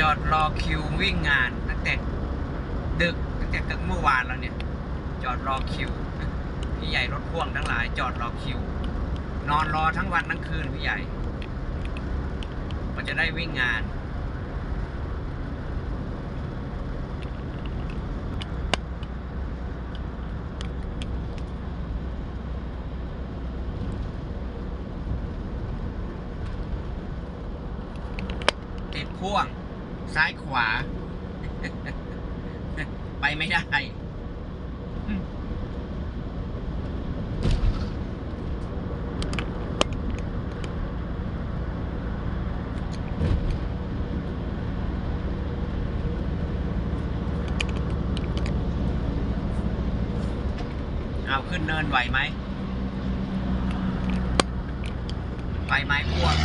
จอดรอคิววิ่งงานตั้งแต่ดึกตั้งแต่ตั้งเมื่อวานแล้วเนี่ย จอดรอคิว พี่ใหญ่รถพ่วงทั้งหลาย จอดรอคิว นอนรอทั้งวันทั้งคืนพี่ใหญ่ก็จะได้วิ่งงานติดพ่วง ซ้ายขวา ไปไม่ได้เอาขึ้นเนินไหวไหม ไปไหมพวก